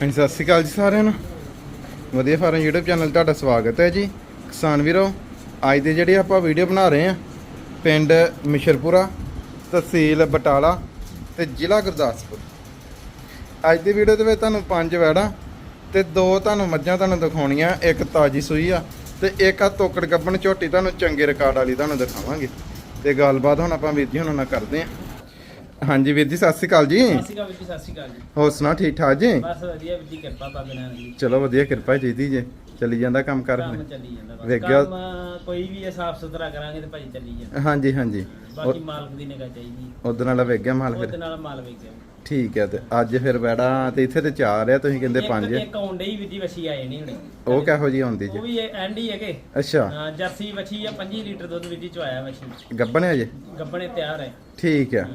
ਹਾਂਜੀ, ਸਤਿ ਸ਼੍ਰੀ ਅਕਾਲ ਜੀ ਸਾਰਿਆਂ ਨੂੰ। ਵਧੀਆ ਫਾਰਮ YouTube ਚੈਨਲ ਤੁਹਾਡਾ ਸਵਾਗਤ ਹੈ ਜੀ। ਕਿਸਾਨ ਵੀਰੋ, ਅੱਜ ਦੇ ਜਿਹੜੇ ਆਪਾਂ ਵੀਡੀਓ ਬਣਾ ਰਹੇ ਆ ਪਿੰਡ ਮਿਸ਼ਰਪੁਰਾ, ਤਹਿਸੀਲ ਬਟਾਲਾ ਤੇ ਜ਼ਿਲ੍ਹਾ ਗੁਰਦਾਸਪੁਰ। ਅੱਜ ਦੀ ਵੀਡੀਓ ਦੇ ਵਿੱਚ ਤੁਹਾਨੂੰ ਪੰਜ ਵੈੜਾਂ ਤੇ ਦੋ ਤੁਹਾਨੂੰ ਮੱਝਾਂ ਤੁਹਾਨੂੰ ਦਿਖਾਉਣੀਆਂ, ਇੱਕ ਤਾਜੀ ਸੂਈ ਆ ਤੇ ਇੱਕ ਆ ਤੋਕੜ ਗੱਬਣ ਝੋਟੀ, ਤੁਹਾਨੂੰ ਚੰਗੇ ਰਿਕਾਰਡ ਵਾਲੀ ਤੁਹਾਨੂੰ ਦਿਖਾਵਾਂਗੇ। ਤੇ ਗੱਲਬਾਤ ਹੁਣ ਆਪਾਂ ਵੀਰ ਜੀ, ਹੁਣਾਂ ਨਾਲ ਕਰਦੇ ਆ ਹਾਂਜੀ ਵੀਰ ਜੀ ਸਤਿ ਸ਼੍ਰੀ ਅਕਾਲ ਜੀ। ਸਤਿ ਸ਼੍ਰੀ ਅਕਾਲ ਵੀਰ ਜੀ ਸਤਿ ਸ਼੍ਰੀ ਅਕਾਲ ਜੀ। ਹੋਰ ਸੁਣਾ ਠੀਕ ਠਾਕ ਜੀ? ਬਸ ਵਧੀਆ ਵੀਰ ਜੀ ਕਿਰਪਾ ਬਾਬੇ ਨਾਲ ਜੀ। ਚਲੋ ਵਧੀਆ ਕਿਰਪਾ ਚਾਹੀਦੀ ਜੇ। ਚੱਲੀ ਜਾਂਦਾ ਕੰਮ ਕਰ ਕੰਮ ਚੱਲੀ ਜਾਂਦਾ ਬਸ। ਵੇਖ ਗਿਆ- ਕੰਮ ਕੋਈ ਵੀ ਹੈ ਸਾਫ਼ ਸੁਥਰਾ ਕਰਾਂਗੇ ਤੇ ਭਾਜੀ ਚੱਲੀ ਜਾਂਦਾ। ਹਾਂਜੀ ਹਾਂਜੀ। ਬਾਕੀ ਮਾਲਕ ਦੀ ਨਿਗਾਹ ਚਾਹੀਦੀ ਉਦੋਂ ਨਾਲ ਵੇਖ ਗਿਆ ਮਾਲ ਉਹਦੇ ਫਿਰ ਨਾਲ ਮਾਲ ਵੇਚ ਗਿਆ। ਠੀਕ ਹੈ ਤੇ ਅੱਜ ਫਿਰ ਬੈੜਾ ਤੇ ਇੱਥੇ ਤੇ ਚਾਰ ਆ ਤੁਸੀਂ ਕਹਿੰਦੇ ਇੱਕ- ਪੰਜ ਇੱਕ ਆਉਂਦੇ ਹੀ ਵੀਰ ਜੀ ਵਛੀ ਆਏ ਨਹੀਂ ਹੁਣੇ। ਉਹ ਕਿਹੋ ਜੀ ਆਉਂਦੀ ਉਹ ਜੀ ਵੀ ਐਂਡ ਹੀ ਹੈਗੇ। ਅੱਛਾ। ਹਾਂ, ਜਰਸੀ ਵਛੀ ਆ 25 ਲੀਟਰ ਦੁੱਧ ਵੀਰ ਜੀ ਚਵਾਇਆ ਵਛੀ। ਗੱਬਣ ਹੈ ਜੇ? ਗੱਬਣੇ ਤਿਆਰ ਹੈ। ਠੀਕ ਹੈ।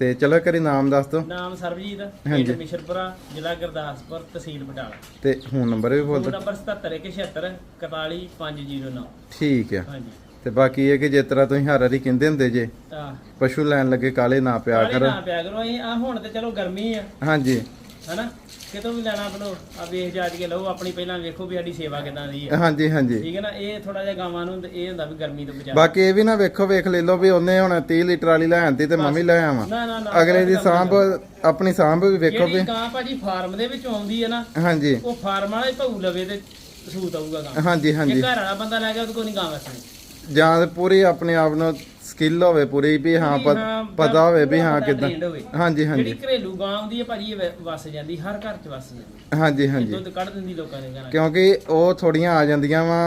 ਤੇ ਚਲੋ ਕਰੀ ਨਾਮ ਦੱਸ ਦਿਓ। ਨਾਮ ਸਰਬਜੀਤ ਹਾਂਜੀ। ਪਿੰਡ ਮਿਸ਼ਰਪੁਰਾ ਜ਼ਿਲ੍ਹਾ ਗੁਰਦਾਸਪੁਰ ਤਹਿਸੀਲ ਬਟਾਲਾ। ਤੇ ਫੋਨ ਨੰਬਰ ਵੀ ਬੋਲ ਫੋਨ ਦਿਓ ਨੰਬਰ 77 41 509 ਠੀਕ ਹੈ ਹਾਂਜੀ। ਤੇ ਬਾਕੀ ਇਹ ਕਿ ਜਿਸ ਤਰ੍ਹਾਂ ਤੁਸੀਂ ਹਰ ਵਾਰੀ ਕਹਿੰਦੇ ਹੁੰਦੇ ਜੇ ਤਾਂ ਪਸ਼ੂ ਲੈਣ ਲੱਗੇ ਕਾਲੇ ਨਾ ਪਿਆ ਕਾਹਲੀ ਕਰ। ਨਾ ਪਿਆ ਕਰੋ ਇਹ ਆ ਹੁਣ ਤੇ ਚਲੋ ਗਰਮੀ ਆ। ਹਾਂਜੀ। ਹਨਾ? ਕਿਤੋਂ ਵੀ ਲੈਣਾ ਆਪਣੋ ਆ ਵੇਖ ਜਾਜ ਕੇ ਲਓ ਆਪਣੀ ਪਹਿਲਾਂ ਵੇਖੋ ਵੀ ਸਾਡੀ ਸੇਵਾ ਕਿਦਾਂ ਦੀ ਆ। ਹਾਂਜੀ ਹਾਂਜੀ। ਠੀਕ ਹੈ ਨਾ ਇਹ ਥੋੜਾ ਜਿਹਾ ਗਾਵਾਂ ਨੂੰ ਇਹ ਹੁੰਦਾ ਵੀ ਗਰਮੀ ਤੋਂ ਬਚਾ ਬਾਕੀ ਇਹ ਵੀ ਨਾ ਵੇਖੋ ਵੇਖ ਲੈ ਲਓ ਵੀ ਉਹਨੇ ਹੁਣ 30 ਲੀਟਰ ਵਾਲੀ ਲੈ ਆਂਦੀ ਤੇ ਮੈਂ ਵੀ ਲੈ ਆਵਾਂ। ਨਾ ਨਾ ਨਾ ਅਗਲੇ ਦੀ ਸਾਂਭ ਆਪਣੀ ਸਾਂਭ ਵੀ ਵੇਖੋ ਵੀ। ਗਾਂ ਭਾਜੀ ਫਾਰਮ ਦੇ ਵਿੱਚ ਆਉਂਦੀ ਹੈ ਨਾ ਹਾਂਜੀ। ਉਹ ਫਾਰਮ ਵਾਲਾ ਹੀ ਭਾਊ ਲਵੇ ਤੇ ਸੂਤ ਆਊਗਾ ਗਾਂ। ਹਾਂਜੀ ਜੇ ਹਾਂਜੀ ਘਰ ਵਾਲਾ ਬੰਦਾ ਲੈ ਗਿਆ ਉਹਦੇ ਕੋਲ ਨਹੀਂ ਗਾਂ ਵਸਣੀ। ਜਾਂ ਪੂਰੀ ਆਪਣੇ ਆਪ ਨੂੰ ਸਕਿੱਲ ਹੋਵੇ ਪੂਰੀ ਵੀ ਹਾਂ ਪ- ਪਤਾ ਹੋਵੇ ਵੀ ਹਾਂ ਕਿਦਾਂ। ਹਾਂਜੀ ਹਾਂਜੀ। ਜਿਹੜੀ ਘਰੇਲੂ ਗਾਂ ਆਉਂਦੀ ਹੈ ਭਾਜੀ ਇਹ ਵ- ਵਸ ਜਾਂਦੀ ਹਰ ਘਰ ਚ ਵਸ ਜਾਂਦੀ। ਹਾਂਜੀ ਹਾਂਜੀ। ਦੁੱਧ ਕੱਢ ਦਿੰਦੀ ਲੋਕਾਂ ਦੇ ਘਰਾਂ ਕਿਉਂਕਿ ਉਹ ਥੋੜੀਆਂ ਆ ਜਾਂਦੀਆਂ ਵਾ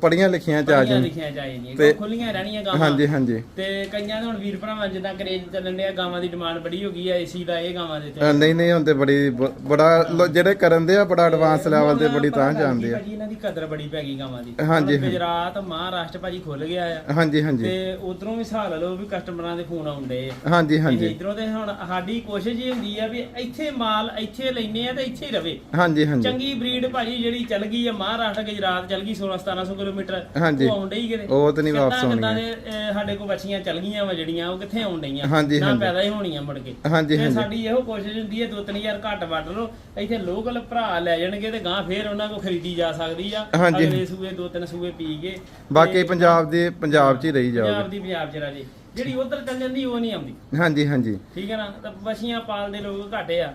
ਪੜੀਆਂ ਲਿਖੀਆਂ ਚ ਆ ਜਾਂਦੀਆਂ। ਲਿਖੀਆਂ ਚਾਹੀਦੀਆਂ ਤੇ- ਖੁੱਲੀਆਂ ਰਹਿਣੀਆਂ ਗਾਵਾਂ। ਹਾਂਜੀ ਹਾਂਜੀ। ਤੇ ਕਈਆਂ ਦੇ ਹੁਣ ਵੀਰ ਭਰਾਵਾਂ ਜਿੱਦਾਂ ਕਰੇਜ ਚੱਲਣ ਡਿਆ ਗਾਵਾਂ ਦੀ ਡਿਮਾਂਡ ਬੜੀ ਹੋ ਗਈ ਆ ਏਸੀ ਦਾ ਇਹ ਗਾਵਾਂ ਦੇ ਅ, ਨਹੀਂ ਨਹੀਂ ਹੁੰਦੇ ਬੜੀ ਬ- ਬੜਾ ਲੋ- ਜਿਹੜੇ ਕਰਨ ਦੇ ਆ ਬੜਾ ਐਡਵਾਂਸ ਲੈਵਲ ਤੇ ਬੜੀ ਤਾਂ ਜਾਂਦੇ ਆ। ਭਾਜੀ ਇਹਨਾਂ ਦੀ ਕਦਰ ਬੜੀ ਪੈ ਗਈ ਗਾਵਾਂ ਦੀ। ਹਾਂਜੀ, ਹੁਣ ਗੁਜਰਾਤ ਮਹਾਰਾਸ਼ਟਰ ਭਾਜੀ ਖੁੱਲ ਗਿਆ ਆ। ਹਾਂਜੀ ਹਾਂਜੀ। ਤੇ ਉਧਰੋਂ ਵੀ ਹਿਸਾਬ ਲਾ ਲਓ ਵੀ ਕਸਟਮਰਾਂ ਦੇ ਫੋਨ ਆਉਂਦੇ ਆ। ਹਾਂਜੀ ਹਾਂਜੀ। ਇਧਰੋਂ ਤੇ ਹੁਣ ਸਾਡੀ ਕੋਸ਼ਿਸ਼ ਇਹ ਹੁੰਦੀ ਆ ਵੀ ਇੱਥੇ ਮਾਲ ਇੱਥੇ ਲੈਨੇ ਆ ਤੇ ਇੱਥੇ ਹੀ ਰਵੇ। ਹਾਂਜੀ ਹਾਂਜੀ। ਚੰਗੀ ਬਰੀਡ ਭਾਜੀ ਜਿਹੜੀ ਚੱਲ ਗਈ ਆ ਮਹਾਰਾਸ਼ਟਰ ਗੁਜਰਾਤ ਚੱਲ ਗਈ 16 1700 ਕਿਲੋਮੀਟਰ ਹਾਂਜੀ। ਉਹ ਆਉਂਦੇ ਹੀ ਕਿਤੇ। ਉਹ ਤੇ ਨਹੀਂ ਵਾਪਸ ਦੇ, ਅਹ, ਸਾਡੇ ਕੋਲ ਬੱਚੀਆਂ ਚੱਲ ਗਈਆਂ ਵਾ ਜਿਹੜੀਆਂ ਉਹ ਕਿੱਥੇ ਆਉਣ ਡਈਆਂ? ਨਾ। ਪੈਦਾ ਹੀ ਹੋਣੀਆਂ ਮੁੜ ਕੇ। ਹਾਂਜੀ ਹਾਂਜੀ। ਸਾਡੀ ਇਹੋ ਕੋਸ਼ਿਸ਼ ਹੁੰਦੀ ਹੈ 2-3000 ਘੱਟ ਵੱਢ ਲਓ ਇੱਥੇ ਲੋਕਲ ਭਰਾ ਲੈ ਜਾਣਗੇ ਤੇ ਗਾਂ ਫੇਰ ਉਹਨਾਂ ਕੋਲ ਖਰੀਦੀ ਜਾ ਸਕਦੀ ਆ। ਅਗਲੇ ਸੂਏ ਦੋ ਤਿੰਨ ਸੂਏ ਪੀ ਕੇ। ਬਾਕੀ ਪੰਜਾਬ ਦੇ ਪੰਜਾਬ 'ਚ ਹੀ ਰਹੀ ਜਾਓਗੇ ਪੰਜਾਬ ਦੀ ਪੰਜਾਬ ਚ ਰਾਜੇ ਜਿਹੜੀ ਉਧਰ ਚੱਲ ਜਾਂਦੀ ਉਹ ਨਹੀਂ ਆਉਂਦੀ। ਹਾਂਜੀ ਹਾਂਜੀ। ਠੀਕ ਹੈ ਨਾ? ਤਾਂ ਵਸ਼ੀਆਂ ਪਾਲਦੇ ਲੋਕ ਘਾਟੇ ਆ।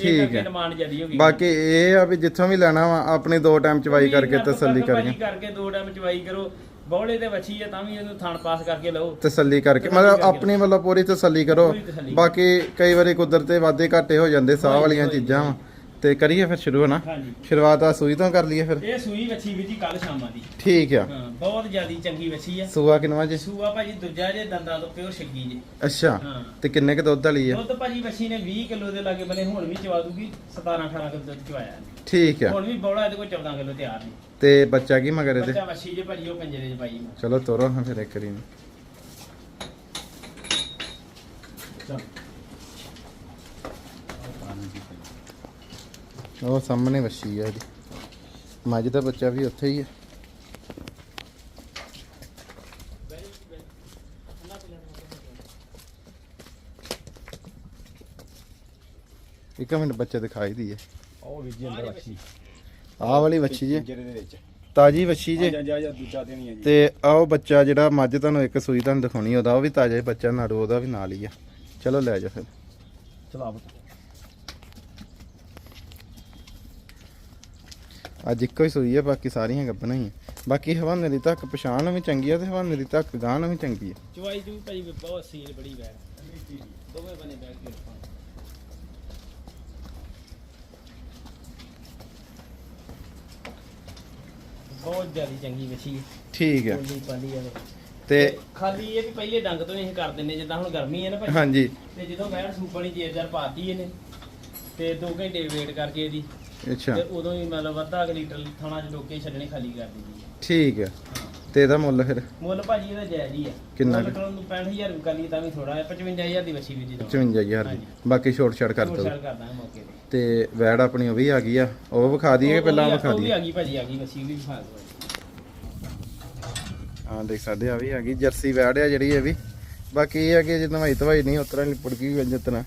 ਠੀਕ ਹੈ। ਡਿਮਾਂਡ ਜਿਆਦੀ ਹੋ ਗਈ। ਬਾਕੀ ਇਹ ਆ ਵੀ ਜਿੱਥੋਂ ਵੀ ਲੈਣਾ ਵਾ ਆਪਣੀ ਦੋ ਟਾਈਮ ਚਵਾਈ ਕਰਕੇ ਤਸੱਲੀ ਕਰਕੇ। ਕਰਕੇ ਦੋ ਟਾਈਮ ਚਵਾਈ ਕਰੋ। ਬੌਲੇ ਤੇ ਵੱਛੀ ਆ ਤਾਂ ਵੀ ਇਹਨੂੰ ਥਣ ਪਾਸ ਕਰਕੇ ਲਓ। ਤਸੱਲੀ ਕਰਕੇ ਮਤਲਬ ਆਪਣੀ ਵੱਲੋਂ ਪੂਰੀ ਤਸੱਲੀ ਕਰੋ। ਬਾਕੀ ਕਈ ਵਾਰੀ ਕੁਦਰਤੇ ਵਾਧੇ ਘਾਟੇ ਹੋ ਜਾਂਦੇ ਸਾਹ ਵਾਲੀਆਂ ਚੀਜ਼ਾਂ ਵਾ। ਤੇ ਕਰੀਏ ਫਿਰ ਸ਼ੁਰੂ ਹਨਾ? ਹਾਂਜੀ। ਸ਼ੁਰੂਆਤ ਆ ਸੂਈ ਤੋਂ ਕਰ ਲਈਏ ਫਿਰ? ਇਹ ਸੂਈ ਵੱਛੀ ਵੀ ਜੀ ਕੱਲ ਸ਼ਾਮਾਂ ਦੀ। ਠੀਕ ਆ। ਹਾਂ ਬਹੁਤ ਜਿਆਦੀ ਚੰਗੀ ਵੱਛੀ ਆ। ਸੂਆ ਕਿਨਵਾ ਜੀ? ਸੂਆ ਭਾਜੀ ਦੂਜਾ ਜੇ ਦੰਦਾਂ ਤੋਂ ਪਿਓ ਛੱਗੀ ਜੇ। ਅੱਛਾ ਹਾਂ। ਤੇ ਕਿੰਨੇ ਕ ਦੁੱਧ ਵਾਲੀ ਆ? ਦੁੱਧ ਭਾਜੀ ਵੱਛੀ ਨੇ 20 ਕਿਲੋ ਦੇ ਲਾਗੇ ਬਨੇ ਹੁਣ ਵੀ ਚਵਾ ਦੂਗੀ 17 18 ਕਿਲੋ ਦੁੱਧ ਚਵਾਇਆ। ਠੀਕ ਆ। ਹੁਣ ਵੀ ਬੌਲਾ ਇਹਦੇ ਕੋਲ 14 ਕਿਲੋ ਤਿਆਰ ਨੇ। ਤੇ ਬੱਚਾ ਕੀ ਮਗਰ ਇਹਦੇ? ਬੱਚਾ ਵੱਛੀ ਜੇ ਭਾਜੀ ਉਹ ਪੰਜਰੇ 'ਚ ਪਾਈ ਚਲੋ ਤੋਰੋ ਹਾਂ ਫਿਰ ਇੱਕ ਵਾਰੀ। ਨੂੰ। ਉਹ ਸਾਹਮਣੇ ਵੱਛੀ ਆ ਇਹਦੀ। ਮੱਝ ਦਾ ਬੱਚਾ ਵੀ ਉੱਥੇ ਹੀ ਆ। ਇੱਕ ਮਿੰਟ ਬੱਚੇ ਦਿਖਾਈ ਦੀ ਹੈ ਉਹ ਵੀ ਜੀ ਅੰਦਰ ਰੱਖੀ ਆਹ ਵਾਲੀ ਵੱਛੀ ਜੇ। ਜਿਹੜੇ ਦੇ ਵਿੱਚ। ਤਾਜੀ ਵੱਛੀ ਜੇ। ਜਾ ਜਾ ਜਾ ਦੂਜਾ ਦੇਣੀ ਹੈ ਜੀ। ਤੇ ਆਹ ਬੱਚਾ ਜਿਹੜਾ ਮੱਝ ਤੁਹਾਨੂੰ ਇੱਕ ਸੂਈ ਤੁਹਾਨੂੰ ਦਿਖਾਉਣੀ ਉਹਦਾ ਉਹ ਵੀ ਤਾਜ਼ਾ ਹੀ ਬੱਚਾ ਨਾੜੂ ਉਹਦਾ ਵੀ ਨਾਲ ਹੀ ਆ। ਚਲੋ ਲੈ ਜਾ ਫਿਰ। ਚਲਾ ਅੱਜ ਇੱਕੋ ਹੀ ਸੂਈ ਆ ਬਾਕੀ ਸਾਰੀਆਂ ਗੱਬਣਾ ਹੀ ਆ। ਬਾਕੀ ਹਵਾਨੇ ਦੀ ਤੱਕ ਪਛਾਣ ਵੀ ਚੰਗੀ ਆ ਤੇ ਹਵਾਨੇ ਦੀ ਤੱਕ ਗਾਂ ਵੀ ਚੰਗੀ ਆ। ਚਵਾਈ ਜੂ ਭਾਜੀ ਬਹੁਤ ਸੀਲ ਬੜੀ ਬੈਗ ਦੋਵੇਂ ਬਨੇ ਬੈਗ ਦੇ। ਬਹੁਤ ਜਿਆਦੀ ਚੰਗੀ ਹੈ ਠੀਕ ਪਾਲੀ ਆ ਤੇ ਖਾਲੀ ਇਹ ਵੀ ਪਹਿਲੇ ਡੰਗ ਤੋਂ ਹੀ ਇਹ ਕਰ ਦਿੰਨੇ ਜਿੱਦਾਂ ਹੁਣ ਗਰਮੀ ਹੈ ਨਾ ਭਾਜੀ ਹਾਂਜੀ। ਤੇ ਜਦੋਂ ਬੈਠ ਸੂਪ ਵਾਲੀ ਚੇਰ ਜਰ ਪਾਤੀ ਇਹਨੇ ਤੇ 2 ਘੰਟੇ ਵੇਟ ਕਰਕੇ ਇਹਦੀ। ਅੱਛਾ। ਤੇ ਉਦੋਂ ਹੀ ਮਤਲਬ ਅੱਧਾ ਕੁ ਲੀਟਰ ਥਾਣਾ ਚ ਲੋਕੇ ਛੱਡਣੇ ਖਾਲੀ ਕਰ ਹੈ ਠੀਕ ਆ। ਤੇ ਇਹਦਾ ਮੁੱਲ ਫਿਰ? ਮੁੱਲ ਭਾਜੀ ਇਹਦਾ ਜਾਇਜ਼ ਹੀ ਆ। ਕਿੰਨਾ ਮੁੱਲ ਕਰਨ ਨੂੰ 65000 ਵੀ ਕਰ ਲਈ ਤਾਂ ਵੀ ਥੋੜਾ ਹੈ 55000 ਦੀ ਵੱਛੀ ਵੀ ਜੀ 55000 ਦੀ। ਬਾਕੀ ਛੋਟ ਛੜ ਕਰ ਦੋ ਛੱਡ ਕਰਦਾ ਹਾਂ ਮੌਕੇ ਤੇ। ਤੇ ਵੈੜ ਆਪਣੀ ਉਹ ਵੀ ਆ ਗਈ ਆ। ਉਹ ਵਿਖਾ ਦਈਏ ਕਿ ਪਹਿਲਾਂ ਉਹ ਵੀ- ਵਿਖਾ ਉਹ ਵੀ ਦਈਏ? ਆ ਗਈ ਭਾਜੀ ਆ ਗਈ ਵੱਛੀ ਵੀ ਵਿਖਾ ਦਿਓ। ਹਾਂ ਦੇਖ ਸਕਦੇ ਆ ਵੀ ਆ ਗਈ। ਜਰਸੀ ਵੈੜ ਆ ਜਿਹੜੀ ਇਹ ਵੀ। ਬਾਕੀ ਇਹ ਆ ਕਿ ਜਦੋਂ ਨਵਾਈ ਧਵਾਈ ਨਹੀਂ ਉਤਰਾ ਲਿਪੜ ਗਈ ਤਰ੍ਹਾਂ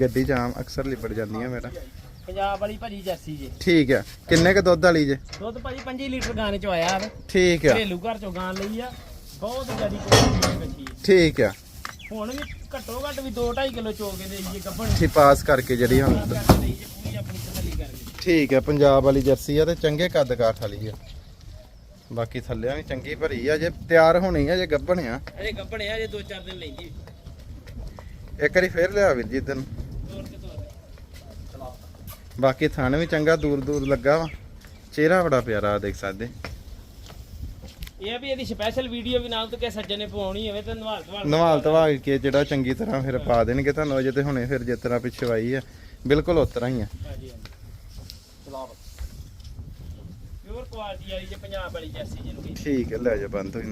ਗੱਡੀ ਚ ਆਮ ਅਕਸਰ ਲਿਪੜ ਜਾਂਦੀਆਂ ਮੇਰਾ। ਪੰਜਾਬ ਵਾਲੀ ਭਾਜੀ ਜਰਸੀ ਜੇ। ਠੀਕ ਆ। ਕਿੰਨੇ ਕ ਦੁੱਧ ਵਾਲੀ ਜੇ? ਦੁੱਧ ਭਾਜੀ 5 ਲੀਟਰ ਗਾਂ ਚ ਆਇਆ ਵਾ। ਠੀਕ ਆ। ਘਰੇਲੂ ਘਰ ਚੋਂ ਗਾਂ ਲਈ ਆ। ਬਹੁਤ ਜ਼ਿਆਦੀ ਦੀ ਬੱਚੀ ਠੀਕ ਆ। ਹੁਣ ਵੀ ਘੱਟੋ ਘੱਟ ਵੀ 2.5 ਕਿਲੋ ਚੋ ਕੇ ਦੇਈਏ ਗੱਭਣ। ਠੀ ਪਾਸ ਕਰਕੇ ਜਿਹੜੀ ਹੁਣ ਠੀਕ ਆ ਪੰਜਾਬ ਵਾਲੀ ਜਰਸੀ ਆ ਤੇ ਚੰਗੇ ਕੱਦ ਕਾਠ ਵਾਲੀ ਆ। ਬਾਕੀ ਥੱਲਿਆਂ ਵੀ ਚੰਗੀ ਭਰੀ ਆ ਜੇ ਤਿਆਰ ਹੋਣੀ ਆ ਜੇ ਗੱਭਣ ਆ। ਅਜੇ ਗੱਭਣ ਆ ਜੇ 2-4 ਦਿਨ ਲੈਂਦੀ। ਇੱਕ ਵਾਰੀ ਫੇਰ ਲਿਆ ਵੀਰ ਜੀ ਤੈਨੂੰ। ਬਾਕੀ ਥਣ ਵੀ ਚੰਗਾ ਦੂਰ ਦੂਰ ਲੱਗਾ ਵਾ। ਚਿਹਰਾ ਬੜਾ ਪਿਆਰਾ ਆ ਦੇਖ ਸਕਦੇ। ਇਹ ਵੀ ਇਹਦੀ ਸਪੈਸ਼ਲ ਵੀਡੀਓ ਵੀ ਨਾਲ ਤੋਂ ਕਿਸੇ ਸੱਜਣ ਨੇ ਪਵਾਉਣੀ ਹੋਵੇ ਤਾਂ ਨਵਾਲ ਧਵਾਲ ਨਵਾਲ ਤਵਾ ਕੇ ਜਿਹੜਾ ਚੰਗੀ ਤਰ੍ਹਾਂ ਫਿਰ ਪਾ ਦੇਣਗੇ ਤੁਹਾਨੂੰ ਅਜੇ ਤੇ ਹੁਣੇ ਫਿਰ ਜਿਸ ਤਰ੍ਹਾਂ ਪਿਛਵਾਈ ਆ। ਬਿਲਕੁਲ ਉਸ ਤਰ੍ਹਾਂ ਹੀ ਆ। ਹਾਂਜੀ ਹਾਂਜੀ। ਪਿਓਰ ਕੁਆਲਿਟੀ ਵਾਲੀ ਜੇ ਪੰਜਾਬ ਵਾਲੀ ਜੈਸੀ ਜਿਹਨੂੰ ਵੀ ਠੀਕ ਹੈ ਲੈ ਜਾ ਬੰਦ ਹੋਈ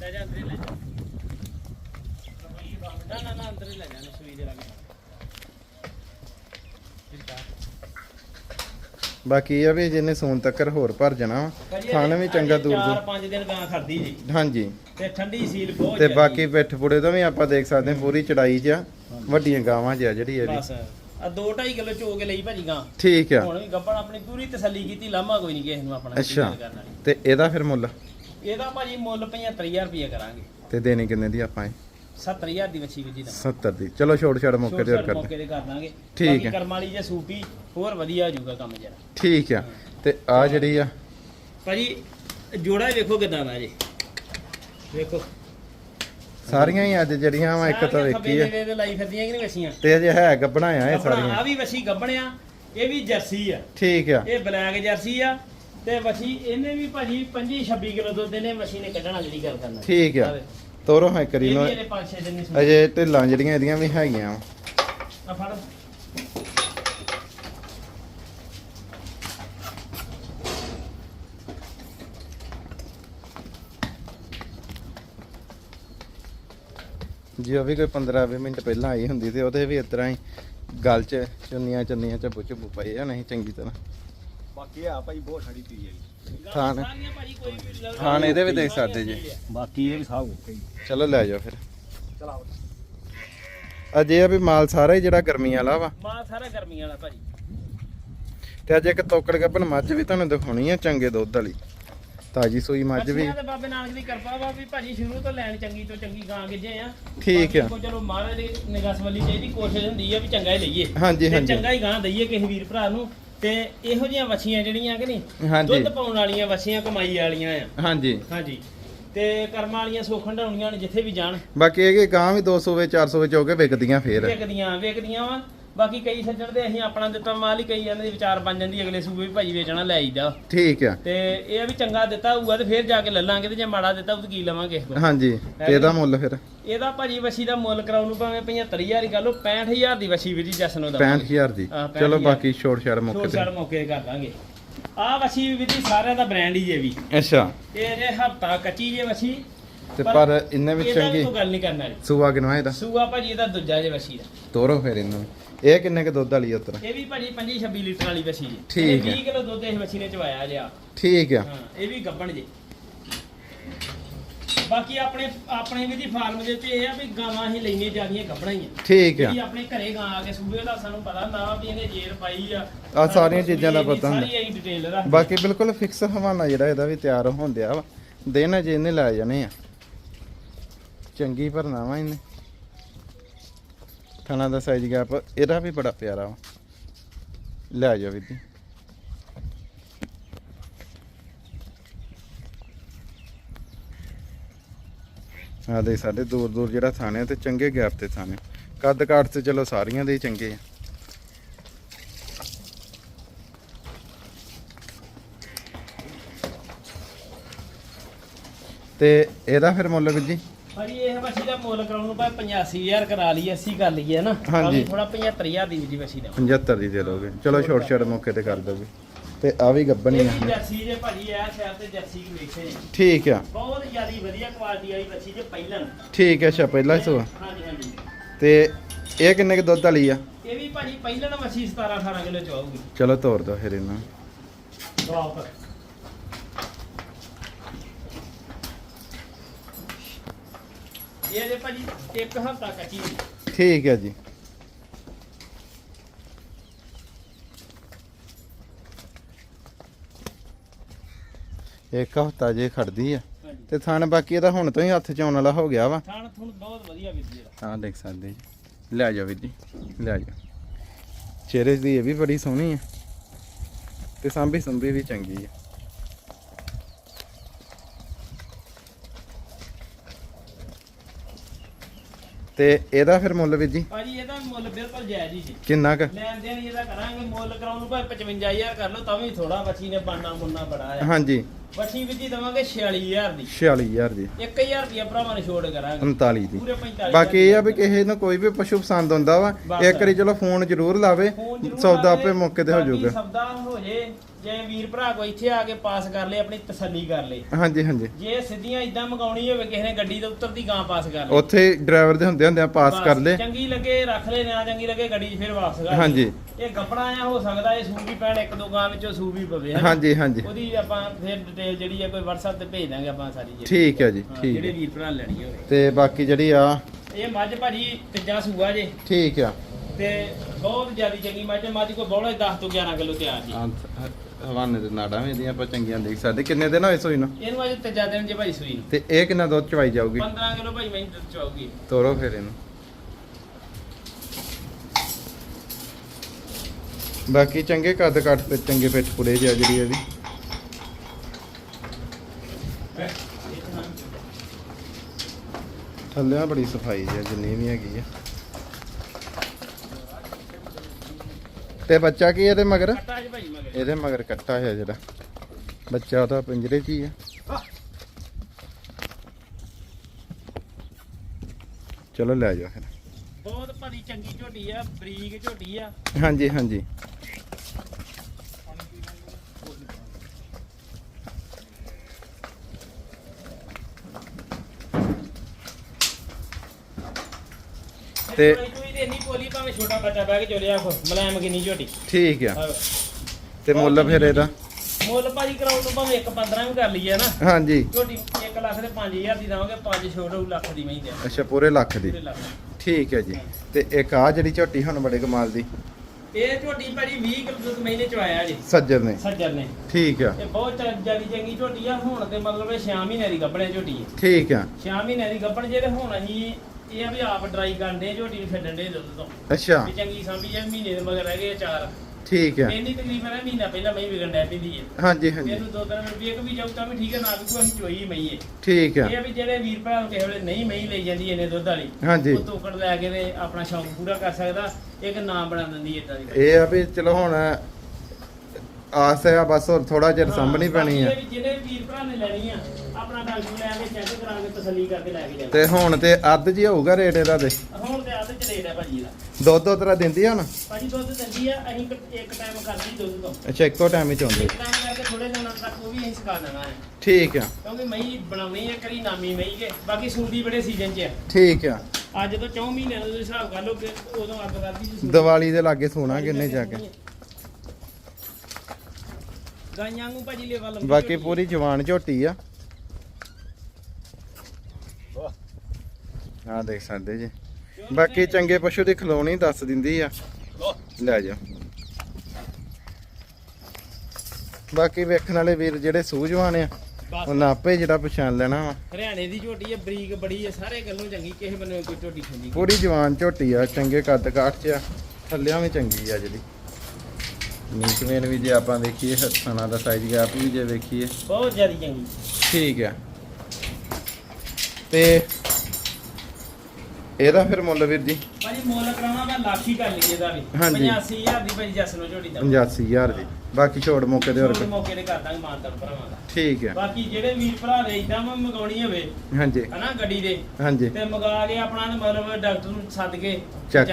ਲੈ ਜਾ ਅੰਦਰ ਹੀ ਲੈ ਜਾ। ਨਾ ਨਾ ਨਾ ਅੰਦਰ ਲੈ ਜਾ ਸੂਈ ਦੇ ਲਾਗੇ। ਠੀਕ ਆ ਬਾਕੀ ਇਹ ਆ ਵੀ ਜਿਹਨੇ ਸੂਨ ਤੱਕਰ ਹੋਰ ਭਰ ਜਾਣਾ ਥਣ ਵੀ ਚੰਗਾ ਦੂਰ ਦੂਰ। ਪੰਜ ਦਿਨ ਗਾਂ ਖੜਦੀ ਜੀ। ਹਾਂਜੀ। ਤੇ ਠੰਡੀ ਸੀਲ ਬਹੁਤ ਤੇ। ਬਾਕੀ ਪਿੱਠ ਪੁੜੇ ਤੋਂ ਵੀ ਆਪਾਂ ਦੇਖ ਸਕਦੇ ਹਾਂ ਪੂਰੀ ਚੜਾਈ 'ਚ ਆ ਵੱਡੀਆਂ ਗਾਵਾਂ 'ਚ ਆ ਜਿਹੜੀ ਇਹ ਵੀ। ਬਸ ਆ 2.5 ਕਿਲੋ ਚੋ ਕੇ ਲਈ ਭਾਜੀ ਗਾਂ। ਠੀਕ ਆ। ਹੁਣ ਵੀ ਗੱਬੜ ਆਪਣੀ ਪੂਰੀ ਤਸੱਲੀ ਕੀਤੀ ਲਾਮਾ ਕੋਈ ਨਹੀਂ ਕਿਸੇ ਨੂੰ ਆਪਣਾ ਅੱਛਾ। ਤੇ ਇਹਦਾ ਫਿਰ ਮੁੱਲ? ਇਹਦਾ ਭਾਜੀ ਮੁੱਲ 75000 ਰੁਪਏ ਕਰਾਂਗੇ। ਤੇ ਦੇਣੀ ਕਿੰਨੇ ਦੀ ਆਪਾਂ ਇਹ? 70000 ਦੀ ਵੱਛੀ ਵਿਜੀ ਦਾ 70 ਦੀ। ਚਲੋ ਛੋੜ ਛੜ ਮੌਕੇ ਤੇ ਹੋਰ ਕਰ ਮੌਕੇ ਤੇ ਕਰ ਦਾਂਗੇ। ਠੀਕ ਬਾਕੀ ਹੈ। ਕਰਮ ਵਾਲੀ ਜੇ ਸੂਪੀ ਹੋਰ ਵਧੀਆ ਹੋ ਜਾਊਗਾ ਕੰਮ ਜਰਾ। ਠੀਕ ਆ ਤੇ ਆ ਜਿਹੜੀ ਆ? ਭਾਜੀ ਜੋੜਾ ਵੇਖੋ ਕਿਦਾਂ ਦਾ ਜੀ। ਵੇਖੋ। ਸਾਰੀਆਂ ਹੀ ਅੱਜ ਜਿਹੜੀਆਂ ਵਾ ਇੱਕ ਤਾਂ ਵੇਖੀ ਆ। ਦੇ ਲਾਈ ਫਿਰਦੀਆਂ ਕਿ ਨਹੀਂ ਵਸੀਆਂ ਤੇ ਅਜੇ ਹੈ ਗੱਬਣਾ ਆ ਇਹ ਸਾਰੀਆਂ। ਆ ਵੀ ਵਸੀ ਗੱਬਣਿਆ ਇਹ ਵੀ ਜਰਸੀ ਆ। ਠੀਕ ਆ। ਇਹ ਬਲੈਕ ਜਰਸੀ ਆ ਤੇ ਵਸੀ ਇਹਨੇ ਵੀ ਭਾਜੀ 25 26 ਕਿਲੋ ਦੁੱਧ ਇਹਨੇ ਵਸੀ ਨੇ ਕੱਢਣਾ ਜਿਹੜੀ ਗੱਲ ਕਰਨਾ। ਠੀਕ ਆ। ਵੇ। ਤੋਰੋ ਹੈ ਕਰੀ ਲੋ ਵੀ ਇਹਦੇ 5-6 ਦਿਨ ਨਹੀਂ ਅਜੇ ਢਿੱਲਾਂ ਜਿਹੜੀਆਂ ਇਹਦੀਆਂ ਵੀ ਹੈਗੀਆਂ ਵਾ। ਆ ਫੜ। ਜੇ ਉਹ ਵੀ ਕੋਈ 15 20 ਮਿੰਟ ਪਹਿਲਾਂ ਆਈ ਹੁੰਦੀ ਤੇ ਉਹਦੇ ਵੀ ਇਸ ਤਰ੍ਹਾਂ ਹੀ ਗਲ 'ਚ ਚੁੰਨੀਆਂ ਚੁੰਨੀਆਂ ਚੱਬੂ ਚੱਬੂ ਪਏ ਆ ਨਹੀਂ ਚੰਗੀ ਤਰ੍ਹਾਂ। ਬਾਕੀ ਆ ਭਾਈ ਬਹੁਤ ਠੰਡੀ ਪੀ ਹੈ ਕੋਈ ਲਓ- ਥਾਣ ਇਹਦੇ ਵੀ ਦੇਖ ਸਕਦੇ ਜੀ। ਬਾਕੀ ਇਹ ਵੀ ਸਾਹ ਓਕੇ ਜੀ। ਚਲੋ ਲੈ ਜਾਓ ਫਿਰ। ਚਲਾਓ ਅਜੇ ਆ ਵੀ ਮਾਲ ਸਾਰਾ ਹੀ ਜਿਹੜਾ ਗਰਮੀਆਂ ਵਾਲਾ ਵਾ। ਮਾਲ ਸਾਰਾ ਗਰਮੀਆਂ ਵਾਲਾ ਭਾਜੀ। ਤੇ ਅੱਜ ਇੱਕ ਤੋਕੜ ਗੱਬਨ ਮੱਝ ਵੀ ਤੁਹਾਨੂੰ ਦਿਖਾਉਣੀ ਆ ਚੰਗੇ ਦੁੱਧ ਵਾਲੀ। ਤਾਜੀ ਸੂਈ ਮੱਝ ਵੀ। ਮੱਛੀਆਂ ਤੇ ਬਾਬੇ ਨਾਨਕ ਦੀ ਕਿਰਪਾ ਵਾ ਵੀ ਭਾਜੀ ਸ਼ੁਰੂ ਤੋਂ ਲੈਣ ਚੰਗੀ ਤੋਂ ਚੰਗੀ ਗਾਂ ਗਿੱਜੇ ਆ। ਠੀਕ ਆ। ਬਾਕੀ ਕੋ ਚਲੋ ਮਹਾਰਾਜ ਦੀ ਨਿਗਾਹ ਵੱਲੀ ਚਾਹੀਦੀ ਕੋਸ਼ਿਸ਼ ਹੁੰਦੀ ਆ ਵੀ ਚੰਗਾ ਹੀ ਲਈਏ। ਹਾਂਜੀ ਤੇ ਹਾਂਜੀ। ਚੰਗਾ ਹੀ ਗਾਂ ਦਈਏ ਕਿਸੇ ਵੀਰ ਭਰਾ ਨੂੰ। ਤੇ ਇਹੋ ਜਿਹੀਆਂ ਵੱਛੀਆਂ ਜਿਹੜੀਆਂ ਕਿ ਨਹੀਂ ਹਾਂਜੀ। ਦੁੱਧ ਪਾਉਣ ਵਾਲੀਆਂ ਵੱਛੀਆਂ ਕਮਾਈ ਵਾਲੀਆਂ ਆ। ਹਾਂਜੀ। ਹਾਂਜੀ। ਤੇ ਕਰਮਾਂ ਵਾਲੀਆਂ ਸੁੱਖ ਹੰਡਾਉਣੀਆਂ ਨੇ ਜਿੱਥੇ ਵੀ ਜਾਣ। ਬਾਕੀ ਇਹ ਕਿ ਗਾਂ ਵੀ 200 ਵੇ 400 ਵਿੱਚ ਹੋ ਕੇ ਵਿਕਦੀਆਂ ਫੇਰ। ਵੇਖਦੀਆਂ ਵੇਖਦੀਆਂ ਵਾ। ਬਾਕੀ ਕਈ ਸੱਜਣ ਦੇ ਅਸੀਂ ਆਪਣਾ ਦਿੱਤਾ ਮਾਲ ਹੀ ਕਈ ਜਾਂਦੇ ਦੀ ਵਿਚਾਰ ਬਣ ਜਾਂਦੀ ਅਗਲੇ ਸੂਬੇ ਵੀ ਭਾਜੀ ਵੇਚਣਾ ਲੈ ਆਈਦਾ। ਠੀਕ ਆ। ਤੇ ਇਹ ਆ ਵੀ ਚੰਗਾ ਦਿੱਤਾ ਹੋਊਗਾ ਤੇ ਫੇਰ ਜਾ ਕੇ ਲੈ ਲਾਂਗੇ ਤੇ ਜੇ ਮਾੜਾ ਦਿੱਤਾ ਉਹ ਕੀ ਲਵਾਂਗੇ। ਹਾਂਜੀ ਤੇ ਇਹਦਾ ਮੁੱਲ ਫਿਰ? ਇਹਦਾ ਭਾਜੀ ਵਸੀ ਦਾ ਮੁੱਲ ਕਰਾਉਣ ਨੂੰ ਭਾਵੇਂ 75000 ਹੀ ਕਰ ਲਓ 65000 ਦੀ ਵਸੀ ਵੀਰ ਜੀ ਜਸ ਨੂੰ ਦਾ 65000 ਦੀ। ਚਲੋ 65,000 ਬਾਕੀ ਛੋੜ ਛੜ ਮੌਕੇ ਤੇ। ਛਾੜ ਮੌਕੇ ਤੇ ਕਰ ਦਾਂਗੇ। ਆ ਵਸੀ ਵੀਰ ਜੀ ਸਾਰਿਆਂ ਦਾ ਬ੍ਰਾਂਡ ਹੀ ਜੇ ਵੀ। ਅੱਛਾ। ਇਹ ਜੇ ਹਫਤਾ ਕੱਚੀ ਜੇ ਵਸੀ ਤੇ ਪਰ ਇੰਨੇ ਵਿੱਚ ਚੰਗੀ ਗੱਲ ਨਹੀਂ ਕਰਨਾ ਸੂਆ ਕਿਨਵਾ ਇਹਦਾ ਸੂਆ ਭਾਜੀ ਇਹਦਾ ਦੂਜਾ ਜੇ ਵਸੀ ਦਾ। ਤੋਰੋ ਫਿਰ ਇਹਨੂੰ। ਇਹ ਕਿੰਨੇ ਕ ਦੁੱਧ ਵਾਲੀ ਉਤਰ? ਇਹ ਵੀ ਭਾਜੀ 25 26 ਲੀਟਰ ਵਾਲੀ ਵਸੀ ਜੀ। ਠੀਕ ਹੈ। 20 ਕਿਲੋ ਦੁੱਧ ਇਸ ਵਸੀ ਨੇ ਚਵਾਇਆ ਜਿਆ ਠੀਕ ਆ। ਹਾਂ ਇਹ ਵੀ ਗੱਬਣ ਜੇ। ਬਾਕੀ ਆਪਣੇ ਆਪਣੇ ਵੀ ਦੀ ਫਾਰਮ ਦੇ ਉੱਤੇ ਇਹ ਆ ਵੀ ਗਾਵਾਂ ਹੀ ਲੈਣੀਆਂ ਜਾਂਦੀਆਂ ਗੱਬਣਾ ਹੀ ਆ। ਠੀਕ ਆ। ਜਿਹੜੀ ਆਪਣੇ ਘਰੇ ਗਾਂ ਆ ਕੇ ਸੂਬੇ ਦਾ ਸਾਨੂੰ ਪਤਾ ਨਾ ਵੀ ਇਹਨੇ ਜੇਰ ਪਾਈ ਆ। ਆਹ ਸਾਰੀਆਂ ਚੀਜ਼ਾਂ ਦਾ ਪਤਾ ਹੁੰਦਾ। ਸਾਰੀ ਆਈ ਡਿਟੇਲ ਰੱਖ ਬਾਕੀ ਬਿਲਕੁਲ ਫਿਕਸ ਹਵਾਨਾ ਜਿਹੜਾ ਇਹਦਾ ਵੀ ਤਿਆਰ ਹੁੰਦਿਆ ਵਾ। ਦਿਨ ਅਜੇ ਇਹਨੇ ਲੈ ਜਾਣੇ ਆ। ਚੰਗੀ ਭਰਨਾ ਵਾ ਇਹਨੇ। ਥਣਾ ਦਾ ਸਾਈਜ਼ ਗੈਪ ਇਹਦਾ ਵੀ ਬੜਾ ਪਿਆਰਾ ਵਾ। ਲੈ ਜਾਓ ਵੀਰ ਜੀ। ਆ ਦੇ ਸਾਡੇ ਦੂਰ ਦੂਰ ਜਿਹੜਾ ਥਾਣੇ ਤੇ ਚੰਗੇ ਗੈਪ ਤੇ ਥਾਣੇ ਕੱਦ ਕਾਟ ਤੇ ਚਲੋ ਸਾਰੀਆਂ ਦੇ ਹੀ ਚੰਗੇ ਆ। ਤੇ ਇਹਦਾ ਫਿਰ ਮੁੱਲ ਵੀਰ ਜੀ? ਭਾਜੀ ਇਹ ਵਸੀ ਦਾ ਮੁੱਲ ਕਰਾਉਣ ਨੂੰ ਭਾਵੇਂ 85000 ਕਰਾ ਲਈ 80 ਕਰ ਲਈਏ ਨਾ। ਹਾਂਜੀ। ਥੋੜਾ 75000 ਦੀ ਵੀ ਜੀ ਵਸੀ ਦਾ 75 ਦੀ ਦੇ ਦੋਗੇ। ਚਲੋ ਛੋਟ ਛੋਟ ਮੌਕੇ ਤੇ ਕਰ ਦੋਗੇ। ਤੇ ਆ ਵੀ ਗੱਬਣੀ ਇਹ ਆ ਵੀ ਜਰਸੀ ਜੇ ਭਾਜੀ ਇਹ ਸ਼ਹਿਰ ਤੇ ਜਰਸੀ ਨੂੰ ਵੇਖੇ ਜੀ ਠੀਕ ਆ। ਬਹੁਤ ਜ਼ਿਆਦੀ ਵਧੀਆ ਕੁਆਲਿਟੀ ਵਾਲੀ ਵਸੀ ਜੇ ਪਹਿਲਣ ਠੀਕ ਹੈ ਅੱਛਾ ਪਹਿਲਾ ਹੀ ਸੋ। ਹਾਂਜੀ ਹਾਂਜੀ। ਤੇ ਇਹ ਕਿੰਨੇ ਕੁ ਦੁੱਧ ਵਾਲੀ ਆ? ਇਹ ਵੀ ਭਾਜੀ ਪਹਿਲਣ ਵਸੀ 17 18 ਕਿਲੋ ਚ ਆਊਗੀ। ਚਲੋ ਤੋਰ ਦੋ ਫਿਰ ਇਹਨੂੰ ਦਵਾਓ ਪਰ ਠੀਕ ਹੈ ਜੀ। ਇੱਕ ਹਫਤਾ ਜੇ ਖੜਦੀ ਆ ਤੇ ਥਣ ਬਾਕੀ ਇਹਦਾ ਹੁਣ ਤੋਂ ਹੀ ਹੱਥ ਚ ਆਉਣ ਵਾਲਾ ਹੋ ਗਿਆ ਵਾ। ਥਣ ਥਣ ਬਹੁਤ ਵਧੀਆ ਵੀਰ ਜੀ ਦੇਖ ਸਕਦੇ ਜੀ। ਲੈ ਜਾਓ ਵੀਰ ਜੀ ਲੈ ਜਾਓ। ਚਿਹਰੇ ਦੀ ਇਹ ਵੀ ਬੜੀ ਸੋਹਣੀ ਆ ਤੇ ਸਾਂਭੀ ਸੰਭੀ ਵੀ ਚੰਗੀ ਆ। ਤੇ ਇਹਦਾ ਫਿਰ ਮੁੱਲ ਵੀਰ ਜੀ? ਭਾਜੀ ਇਹਦਾ ਮੁੱਲ ਬਿਲਕੁਲ ਜਾਇਜ਼ ਹੀ ਜੀ। ਕਿੰਨਾ ਕ? ਲੈਣ ਦੇਣ ਇਹਦਾ ਕਰਾਂਗੇ ਮੁੱਲ ਕਰਾਉਣ ਨੂੰ ਭਾਵੇਂ 55000 ਕਰ ਲਓ ਤਾਂ ਵੀ ਥੋੜਾ ਬੱਚੀ ਨੇ ਬਾਨਾ ਮੁੰਨਾ ਬੜਾ ਆ। ਹਾਂਜੀ। ਬੱਚੀ ਵੀ ਜੀ ਦਵਾਂਗੇ 46000 ਦੀ। 46000 ਦੀ। 1000 ਰੁਪਇਆ ਭਰਾਵਾਂ ਨੇ ਛੋੜ ਕਰਾਂਗੇ। 39 ਦੀ। ਪੂਰੇ 45 ਬਾਕੀ ਇਹ ਆ ਵੀ ਕਿਸੇ ਨੂੰ ਕੋਈ ਵੀ ਪਸ਼ੂ ਪਸੰਦ ਹੁੰਦਾ ਵਾ। ਇੱਕ ਵਾਰੀ ਚਲੋ ਫੋਨ ਜ਼ਰੂਰ ਲਾਵੇ ਸੌਦਾ ਆਪੇ ਮੌਕੇ ਤੇ ਹੋ ਜਾਊਗਾ। ਸੌਦਾ ਹੋ ਜੇ। ਜੇ ਵੀਰ ਭਰਾ ਕੋ ਇੱਥੇ ਆ ਕੇ ਪਾਸ ਕਰ ਲੇ ਆਪਣੀ ਤਸੱਲੀ ਕਰ ਲੇ ਹਾਂਜੀ ਹਾਂਜੀ। ਜੇ ਸਿੱਧੀਆਂ ਇਦਾਂ ਮਗਾਉਣੀ ਹੋਵੇ ਕਿਸੇ ਨੇ ਗੱਡੀ ਦੇ ਉੱਤਰਦੀ ਗਾਂ ਪਾਸ ਕਰ ਲੇ ਉੱਥੇ ਡਰਾਈਵਰ ਦੇ ਹੁੰਦੇ ਹੁੰਦੇ ਆ ਪਾਸ ਬਸ, ਕਰ ਲੇ ਚੰਗੀ ਲੱਗੇ ਰੱਖ ਲੈ ਨਾ ਚੰਗੀ ਲੱਗੇ ਗੱਡੀ 'ਚ ਫਿਰ ਵਾਪਸ ਕਰ ਹਾਂਜੀ। ਇਹ ਗੱਪੜਾ ਆ ਹੋ ਸਕਦਾ ਇਹ ਸੂਬੀ ਪੈਣ ਇੱਕ ਦੋ ਗਾਂ ਵਿੱਚੋਂ ਸੂਬੀ ਪਵੇ ਹਨਾ? ਹਾਂਜੀ ਹਾਂਜੀ। ਉਹਦੀ ਆਪਾਂ ਫਿਰ ਡਿਟੇਲ ਜਿਹੜੀ ਹੈ ਕੋਈ WhatsApp ਤੇ ਭੇਜ ਦਾਂਗੇ ਆਪਾਂ ਸਾਰੀ ਜੀ ਠੀਕ ਹੈ ਜੀ ਹਾਂ, ਠੀਕ ਜਿਹੜੇ ਹੈ ਵੀਰ ਭਰਾ ਲੈਣੀ ਹੋਵੇ। ਤੇ ਬਾਕੀ ਜਿਹੜੀ ਆ ਇਹ ਮੱਝ ਭਾਜੀ ਤੀਜਾ ਸੂਆ ਜੇ। ਠੀਕ ਆ। ਤੇ ਬਹੁਤ ਜ਼ਿਆਦਾ ਚੰਗੀ ਮੱਝ ਹੈ। ਮੱਝ ਕੋਈ ਬੋਲਾ 10 ਤੋਂ 11 ਕਿਲੋ ਤਿਆਰ ਜੀ। ਹਵਾਨੇ ਦੇ ਨਾੜਾਂ ਵੀ ਇਹਦੀਆਂ ਆਪਾਂ ਚੰਗੀਆਂ ਦੇਖ ਸਕਦੇ। ਕਿੰਨੇ ਦਿਨ ਹੋਏ ਸੋਈ ਨੂੰ? ਇਹਨੂੰ ਅੱਜ ਤੀਜਾ ਦਿਨ ਜੇ ਭਾਈ ਸੂਈ ਨੂੰ। ਤੇ ਇਹ ਕਿੰਨਾ ਦੁੱਧ ਚਵਾਈ ਜਾਊਗੀ? 15 ਕਿਲੋ ਭਾਈ ਮੈਂ ਦੁੱਧ ਚਾਹੂਗੀ ਤੋਰੋ ਫਿਰ ਇਹਨੂੰ। ਬਾਕੀ ਚੰਗੇ ਕੱਦ ਕੱਟ ਤੇ ਚੰਗੇ ਪਿੱਠ ਪੁੜੇ ਜਿਹਾ ਜਿਹੜੀ ਇਹਦੀ। ਥੱਲੇ ਬੜੀ ਸਫ਼ਾਈ ਹੈ ਜਿੰਨੀ ਵੀ ਹੈਗੀ ਆ। ਤੇ ਬੱਚਾ ਕੀ ਇਹਦੇ ਮਗਰ? ਕੱਟਾ ਜੀ ਭਾਈ ਮਗਰ। ਇਹਦੇ ਮਗਰ ਕੱਟਾ ਹੈ ਜਿਹੜਾ। ਬੱਚਾ ਉਹਦਾ ਪਿੰਜਰੇ 'ਚ ਹੀ ਹੈ ਚਲੋ ਲੈ ਜਾਓ ਫਿਰ। ਬਹੁਤ ਭਾਰੀ ਚੰਗੀ ਝੋਟੀ ਆ ਬਰੀਕ ਝੋਟੀ ਆ। ਹਾਂਜੀ ਹਾਂਜੀ। ਤੇ- ਤੇ ਇੰਨੀ ਪੋਲੀ ਭਾਵੇਂ ਛੋਟਾ ਬੱਚਾ ਬਹਿ ਕੇ ਚੋਲਿਆ ਆਖੋ ਮਲਾਇਮ ਕਿੰਨੀ ਝੋਟੀ। ਠੀਕ ਆ। ਆਹੋ। ਤੇ ਮੁੱਲ ਫਿਰ ਇਹਦਾ? ਮੁੱਲ ਭਾਜੀ ਕਰਾਉਣ ਤੋਂ ਭਾਵੇਂ 1 15 ਵੀ ਕਰ ਲਈਏ ਨਾ। ਹਾਂਜੀ। ਝੋਟੀ 1 ਲੱਖ ਦੇ 5000 ਦੀ ਦਵਾਂਗੇ 5 ਛੋਟ ਹੋਊ ਲੱਖ ਦੀ ਮਹੀਂ ਦੇ। ਅੱਛਾ ਪੂਰੇ ਲੱਖ ਦੀ? ਪੂਰੇ ਲੱਖ। ਠੀਕ ਹੈ ਜੀ। ਤੇ ਇੱਕ ਆ ਜਿਹੜੀ ਝੋਟੀ ਹੁਣ ਬੜੇ ਕਮਾਲ ਦੀ। ਇਹ ਝੋਟੀ ਭਾਜੀ 20 ਕਿਲੋ ਦੁੱਧ ਮਹੀਨੇ ਚ ਆਇਆ ਜੀ। ਸੱਜਰ ਨੇ। ਸੱਜਰ ਨੇ। ਠੀਕ ਆ। ਇਹ ਬਹੁਤ ਜ਼ਿਆਦਾ ਚੰਗੀ ਝੋਟੀ ਆ ਹੁਣ ਤੇ ਮਤਲਬ ਇਹ 6 ਮਹੀਨੇ ਦੀ ਗੱਭਣੇ ਝੋਟੀ ਹੈ ਠੀਕ ਆ। 6 ਮਹੀਨੇ ਦੀ ਗੱਭਣ ਜਿਹੜੇ ਹੁਣ ਅਸੀਂ ਇਹ ਆ ਵੀ ਆਪ ਡਰਾਈ ਕਰਦੇ ਝੋਟੀ ਨੂੰ ਛੱਡਣ ਦੇ ਦੁੱਧ ਤੋਂ। ਅੱਛਾ। ਵੀ ਚੰਗੀ ਸਾਂਭੀ ਜੇ ਮਹੀਨੇ ਦੇ ਮਗਰ ਰਹਿ ਗਏ ਚਾਰ। ਠੀਕ ਆ। ਇੰਨੀ ਤਕਰੀਬਨ ਹੈ ਮਹੀਨਾ ਪਹਿਲਾਂ ਮਹੀਂ ਵਿਗਣ ਡੈ ਪੈਂਦੀ ਹੈ ਹਾਂਜੀ ਹਾਂਜੀ। ਇਹਨੂੰ ਦੋ ਤਿੰਨ ਰੁਪਏ ਇੱਕ ਵੀ ਜਾਊ ਤਾਂ ਵੀ ਠੀਕ ਹੈ ਨਾ ਵੀ ਕੋਈ ਚੋਈ ਹੈ ਠੀਕ ਆ। ਇਹ ਵੀ ਜਿਹੜੇ ਵੀਰ ਭਰਾ ਨੂੰ ਕਿਸੇ ਵੇਲੇ ਨਹੀਂ ਮਹੀਂ ਲਈ ਜਾਂਦੀ ਇਹਨੇ ਦੁੱਧ ਵਾਲੀ ਹਾਂਜੀ। ਉਹ ਤੋਕੜ ਲੈ ਕੇ ਤੇ ਆਪਣਾ ਸ਼ੌਂਕ ਪੂਰਾ ਕਰ ਸਕਦਾ ਇੱਕ ਨਾਮ ਬਣਾ ਦਿੰਦੀ ਇਦਾਂ ਦੀ। ਇਹ ਆ ਵੀ ਚਲੋ ਹੁਣ ਆਸ ਆ ਬਸ ਹੋਰ ਥੋੜਾ ਚਿਰ ਸਾਂਭਣੀ ਪੈਣੀ ਵੀ ਜਿਹੜੇ ਵੀਰ ਭਰਾ ਨੇ ਲੈਣੀ ਆ ਆਪਣਾ ਡਾਕਟਰ ਲੈ ਕੇ ਚੈੱਕ ਕਰਾ ਕੇ ਤਸੱਲੀ ਕਰਕੇ ਲੈ ਕੇ ਜਾਣਾ ਤੇ ਹੁਣ ਤੇ ਅੱਧ ਜੀ ਹੋਊਗਾ ਰੇਟ ਇਹਦਾ ਤੇ? ਹੁਣ ਤੇ ਆਦੇ ਚ ਰੇਟ ਹੈ ਭਾਜੀ ਦਾ ਦੁੱਧ ਦੋ ਤਰ੍ਹਾਂ ਦਿੰਦੀ ਆ ਹੁਣ? ਭਾਜੀ ਦੁੱਧ ਦਿੰਦੀ ਆ ਅਸੀਂ ਇੱਕ- ਇੱਕ ਟਾਈਮ ਕਰਦੀ ਦੁੱਧ ਤੋਂ। ਅੱਛਾ ਇੱਕੋ ਟਾਈਮ ਹੀ ਇੱਕ ਟਾਈਮ ਕਰਕੇ ਥੋੜੇ ਦਿਨਾਂ ਤੱਕ ਉਹ ਵੀ ਅਸੀਂ ਸਿਖਾ ਦੇਣਾ ਹੈ। ਠੀਕ ਆ। ਕਿਉਂਕਿ ਮਈ ਬਣਾਉਣੀ ਹੈ ਕਰੀ ਨਾਮੀ ਮਈ ਕੇ। ਬਾਕੀ ਸੂਦੀ ਬੜੇ ਸੀਜ਼ਨ 'ਚ ਆ। ਠੀਕ ਆ। ਅੱਜ ਤੋਂ 4 ਮਹੀਨਿਆਂ ਦਾ ਤੁਸੀਂ ਹਿਸਾਬ ਕਰ ਲਓ ਕਿ ਉਦੋਂ ਅੱਗ ਕਰਦੀ ਸੀ ਸੂਦੀ। ਦੀਵਾਲੀ ਦੇ ਲਾਗੇ ਸੋਣਾ ਕਿੰਨੇ ਜਾ ਕੇ? ਗਾਈਆਂ ਨੂੰ ਭਾਜੀ ਲੈਵਲ ਲੰਬੀ ਬਾਕੀ ਪੂਰੀ ਜਵਾਨ ਝੋਟੀ ਆ। ਆ ਦੇਖ ਸਕਦੇ ਜੀ। ਬਾਕੀ ਚੰਗੇ ਪਸ਼ੂ ਦੀ ਖਲੋਣੀ ਦੱਸ ਦਿੰਦੀ ਆ। ਲੈ ਜਾ ਬਾਕੀ ਵੇਖਣ ਵਾਲੇ ਵੀਰ ਜਿਹੜੇ ਸੂਝਵਾਨ ਆ ਬਸ ਉਹਨਾਂ ਆਪੇ ਜਿਹੜਾ ਪਛਾਣ ਲੈਣਾ ਵਾ। ਹਰਿਆਣੇ ਦੀ ਝੋਟੀ ਹੈ ਬਰੀਕ ਬੜੀ ਹੈ ਸਾਰੇ ਗੱਲੋਂ ਚੰਗੀ ਕਿਸੇ ਬੰਨੇ ਕੋਈ ਝੋਟੀ ਖੁੰਦੀ ਪੂਰੀ ਜਵਾਨ ਝੋਟੀ ਆ ਚੰਗੇ ਕੱਦ ਕਾਠ ਚ ਆ ਥੱਲਿਆਂ ਵੀ ਚੰਗੀ ਆ ਜਿਹੜੀ। ਨੀਚ ਮੇਨ ਵੀ ਜੇ ਆਪਾਂ ਵੇਖੀਏ ਹੱਥਾਂ ਦਾ ਸਾਈਜ਼ ਗੈਪ ਵੀ ਜੇ ਵੇਖੀਏ। ਬਹੁਤ ਜ਼ਿਆਦਾ ਚੰਗੀ। ਠੀਕ ਆ। ਤੇ ਇਹਦਾ ਫਿਰ ਮੁੱਲ ਵੀਰ ਜੀ? ਭਾਜੀ ਮੁੱਲ ਕਰਾਉਣਾ ਮੈਂ ਲੱਖ ਹੀ ਕਰ ਲਈਏ ਇਹਦਾ ਵੀ। ਹਾਂਜੀ। 85000 ਦੀ ਭਾਜੀ ਜੱਸ ਨੂੰ ਝੋਟੀ ਦਾ। 85000 ਦੀ। ਬਾਕੀ ਛੋੜ ਮੌਕੇ ਦੇ ਹੋਰ ਛੋਟ ਮੌਕੇ ਤੇ ਕਰ ਦਾਂਗੇ ਮਾਨਤਨ ਭਰਾਵਾਂ ਦਾ। ਠੀਕ ਆ ਬਾਕੀ ਜਿਹੜੇ ਵੀਰ ਭਰਾ ਦੇ ਇਦਾਂ ਮੰਗਾਉਣੀ ਹੋਵੇ ਹਾਂਜੀ। ਹਨਾ ਗੱਡੀ ਦੇ? ਹਾਂਜੀ। ਤੇ ਮੰਗਾ ਕੇ ਆਪਣਾ ਨਾ ਮਤਲਬ ਡਾਕਟਰ ਨੂੰ ਸੱਦ ਕੇ ਚੈੱਕ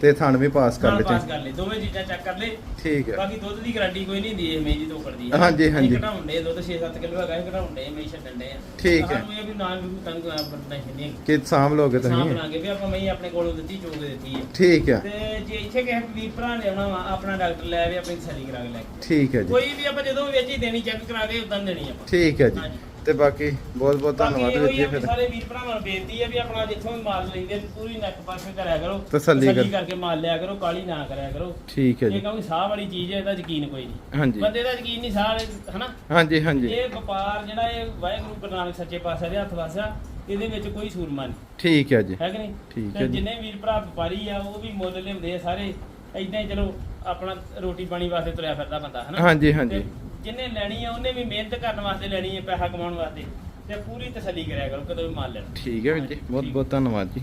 ਤੇ ਥਣ ਵੀ ਪਾਸ ਕਰ ਨਾਲ ਲੈ ਪਾਸ ਕਰ ਲੈ ਦੋਵੇਂ ਚੀਜ਼ਾਂ ਚੈੱਕ ਕਰ ਲੈ ਠੀਕ ਆ ਬਾਕੀ ਦੁੱਧ ਦੀ ਗਾਰੰਟੀ ਕੋਈ ਨਹੀਂ ਹੁੰਦੀ ਇਹ ਮੇਜੀ ਤੋਂ ਕਰਦੀ ਹਾਂਜੀ, ਹਾਂਜੀ। ਘਟਾਉਣ ਦੇ ਦੁੱਧ 6-7 ਕਿਲੋ ਹੈਗਾ ਇਹ ਘਟਾਉਣ ਦੇ ਮੈਂ ਛੱਡਣ ਆ। ਠੀਕ ਹੈ। ਸਾਨੂੰ ਇਹ ਵੀ ਨਾ ਵੀ ਤੰਗ ਨਾ ਬੰਦਾ ਨਹੀਂ ਕਿ ਸਾਂਭ ਲੋਗੇ ਸਾਂਭ ਤੁਸੀਂ ਲਾਂਗੇ ਵੀ ਆਪਾਂ ਮੈਂ ਆਪਣੇ ਕੋਲੋਂ ਦਿੱਤੀ ਚੋਗ ਦਿੱਤੀ ਹੈ। ਠੀਕ ਆ ਤੇ ਜੇ ਇੱਥੇ ਕਿਸੇ ਵੀਰ ਭਰਾ ਨੇ ਆਉਣਾ ਆਪਣਾ ਡਾਕਟਰ ਲੈ ਆਵੇ ਆਪਣੀ ਤਸੱਲੀ ਕਰਾ ਕੇ ਲੈ ਠੀਕ ਹੈ ਜੀ। ਕੋਈ ਵੀ ਆਪਾਂ ਜਦੋਂ ਵੇਚੀ ਦੇਣੀ ਚੈੱਕ ਕਰਾ ਕੇ ਉਦਾਂ ਦੇਣੀ ਆਪਾਂ। ਠੀਕ ਹੈ ਜੀ। ਹਾਂਜੀ। ਤੇ ਬਾਕੀ ਬਹੁਤ ਬਹੁਤ ਧੰਨਵਾਦ ਵੀਰ ਜੀ ਫਿਰ। ਸਾਰੇ ਵੀਰ ਭਰਾਵਾਂ ਨੂੰ ਬੇਨਤੀ ਹੈ ਵੀ ਆਪਣਾ ਜਿੱਥੋਂ ਵੀ ਮਾਲ ਲੈਂਦੇ ਤੇ ਪੂਰੀ ਨੱਕ ਪਾਸੇ ਕਰਿਆ ਕਰੋ। ਤਸੱਲੀ ਕਰ- ਕਰਕੇ ਮਾਲ ਲਿਆ ਕਰੋ ਕਾਲੀ ਨਾ ਕਰਿਆ ਕਰੋ। ਠੀਕ ਹੈ ਇਹ ਜੀ ਕਿਉਂਕਿ ਸਾਹ ਵਾਲੀ ਚੀਜ਼ ਹੈ ਇਹਦਾ ਯਕੀਨ ਕੋਈ ਨਹੀਂ। ਹਾਂਜੀ। ਬੰਦੇ ਦਾ ਯਕੀਨ ਨਹੀਂ ਸਾਹ ਵਾਲੇ ਹਨਾ? ਹਾਂਜੀ ਹਾਂਜੀ। ਇਹ ਵਪਾਰ ਜਿਹੜਾ ਇਹ ਵਾਹਿਗੁਰੂ ਗੁਰੂ ਨਾਨਕ ਸੱਚੇ ਪਾਤਸ਼ਾਹ ਦੇ ਹੱਥ ਵਸਿਆ ਇਹਦੇ ਵਿੱਚ ਕੋਈ ਸੂਰਮਾ ਨਹੀਂ। ਠੀਕ ਹੈ ਜੀ। ਹੈ ਕਿ ਨਹੀਂ? ਠੀਕ ਤੇ ਹੈ ਜੀ। ਜਿੰਨੇ ਵੀਰ ਭਰਾ ਵਪਾਰੀ ਆ ਉਹ ਵੀ ਮੁੱਲ ਲਿਆਉਂਦੇ ਆ ਸਾਰੇ। ਇਦਾਂ ਹੀ ਚਲੋ ਆਪਣਾ ਰੋਟੀ ਪਾਣੀ ਵਾਸਤੇ ਤੁਰਿਆ ਫਿਰਦਾ ਬੰਦਾ ਹਨਾ? ਹਾਂਜੀ ਹਾਂਜੀ। ਜਿੰਨੇ ਲੈਣੀ ਆ ਉਹਨੇ ਵੀ ਮਿਹਨਤ ਕਰਨ ਵਾਸਤੇ ਲੈਣੀ ਹੈ ਪੈਸਾ ਕਮਾਉਣ ਵਾਸਤੇ। ਤੇ ਪੂਰੀ ਤਸੱਲੀ ਕਰਿਆ ਕਰੋ ਕਦੋਂ ਵੀ ਮਾਲ ਲੈਣਾ। ਠੀਕ ਹੈ ਵੀਰ ਜੀ ਬਹੁਤ ਬਹੁਤ ਧੰਨਵਾਦ ਜੀ।